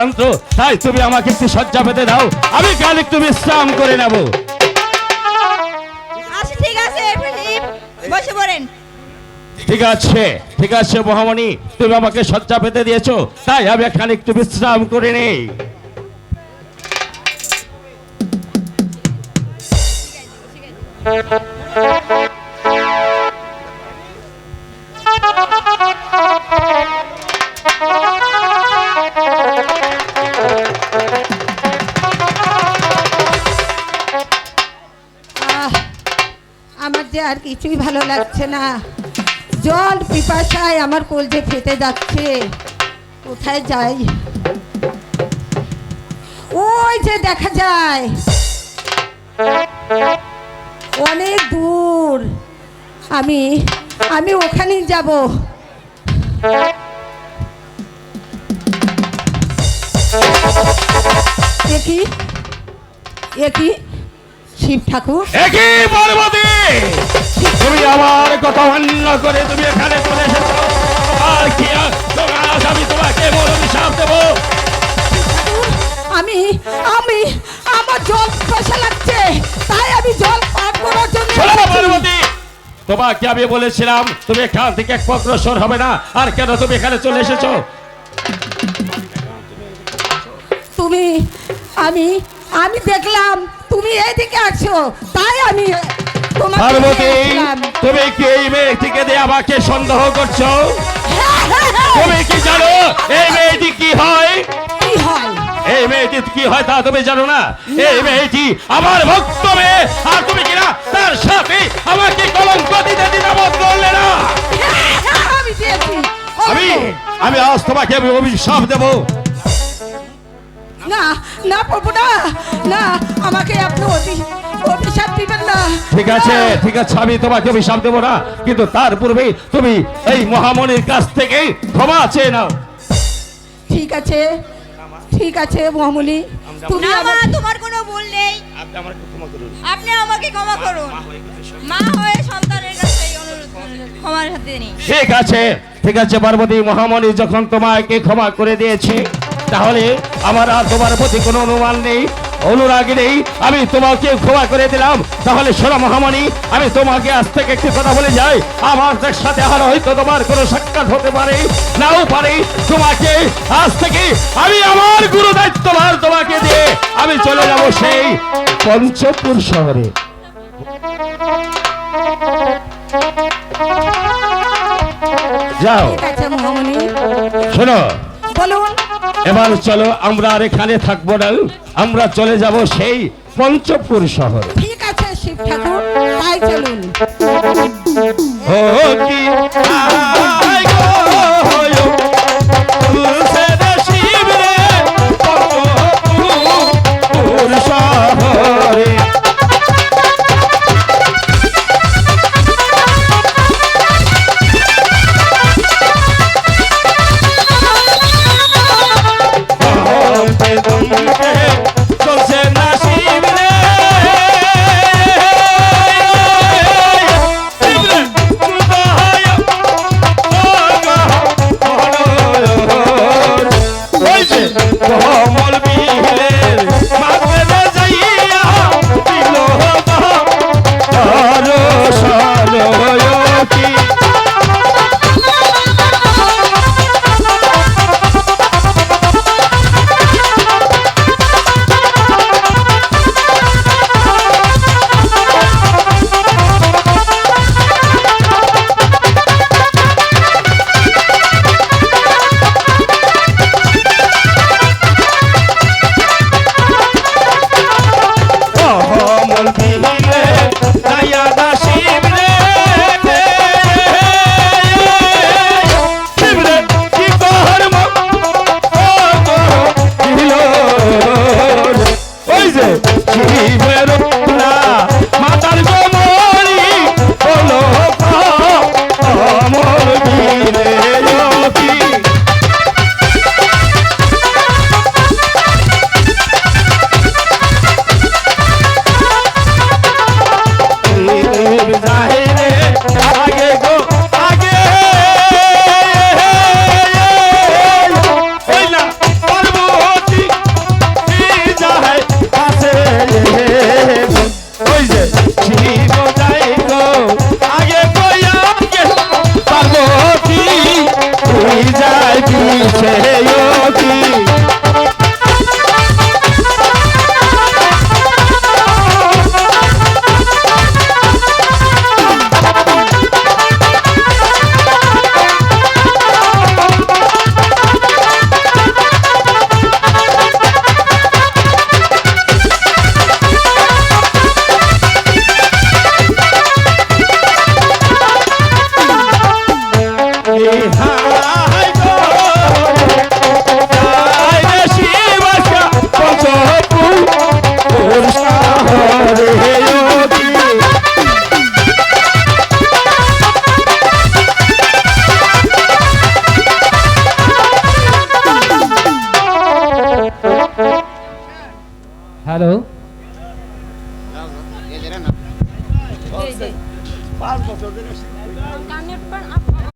তাই তুমি আমাকে একটু সজ্জা পেতে দাও। আমি কাল একটু বিশ্রাম করে নেব। আচ্ছা ঠিক আছে বসে পড়েন। ঠিক আছে ঠিক আছে মহামণি তুমি আমাকে সজ্জা পেতে দিয়েছ। তাই আমি এখানে একটু বিশ্রাম করে নেই। আহ, যে আর কিছুই ভালো লাগছে না। জল পিপাসায় আমার কলজে ফেটে যাচ্ছে। কোথায় যাই? ওই যে দেখা যায়। অনেক দূর। আমি আমি ওখানেই যাব। একই একই শিব ঠাকুর। একই পার্বতী তুমি আমার কথা মান্য করে তুমি এখানে চলে এসেছ। আর কি তোমার আমি তোমাকে বড় অভিশাপ দেবো। আমি আমি আমার জল পয়সা লাগছে তাই আমি জল পান করার জন্য। পার্বতী তোমাকে আমি বলেছিলাম তুমি এখান থেকে এক অগ্রসর হবে না আর কেন তুমি এখানে চলে এসেছ? তুমি আমি আমি দেখলাম তুমি এইদিকে আছো তাই আমি পার্বতী তুমি কি এই মেয়েটিকে দিয়ে আমাকে সন্দেহ করছ। তুমি কি জানো এই মেয়েটি কি হয়? কি হয়? এই মেয়েটি কি হয় তা তুমি জানো না? এই মেয়েটি আমার ভক্ত মেয়ে আর তুমি কিনা তার সাথে আমাকে কলঙ্ক দিতে দিতে করলে না। আমি আমি আজ তোমাকে আমি অভিশাপ দেব। না না প্রভু না না আমাকে আপনি অভি- অভিশাপ দিবেন না। ঠিক আছে ঠিক আছে আমি তোমাকে অভিশাপ দেবো না কিন্তু তার পূর্বে তুমি এই মহামণির কাছ থেকে ক্ষমা চেয়ে নাও। ঠিক আছে ঠিক আছে মহামুলি তুমি আমাকে তোমার কোনো ভুল নেই। আপনি আমাকে ক্ষমা করুন। মা হয়ে সন্তানের কাছে ক্ষমার হাতে নেই। ঠিক আছে ঠিক আছে পার্বতী মহামণি যখন তোমাকে ক্ষমা করে দিয়েছে তাহলে আমার আর তোমার প্রতি কোনো অনুমান নেই অনুরাগ নেই। আমি তোমাকে ক্ষমা করে দিলাম। তাহলে শোনো মহামণি আমি তোমাকে আজ থেকে একটি কথা বলে যাই। আমার সাথে আর হয়তো তোমার কোনো সাক্ষাৎ হতে পারে নাও পারে। তোমাকে আজ থেকে আমি আমার গুরু দায়িত্বভার তোমাকে দিয়ে আমি চলে যাব সেই পঞ্চপুর শহরে। যাও। মহামুনি শোনো। বলুন। এবার চলো আমরা আর এখানে থাকব না। আমরা চলে যাব সেই পঞ্চপুর শহর। ঠিক আছে শিব ঠাকুর তাই চলুন। ও কি সেও কি হ্যালো। পাঁচ বছর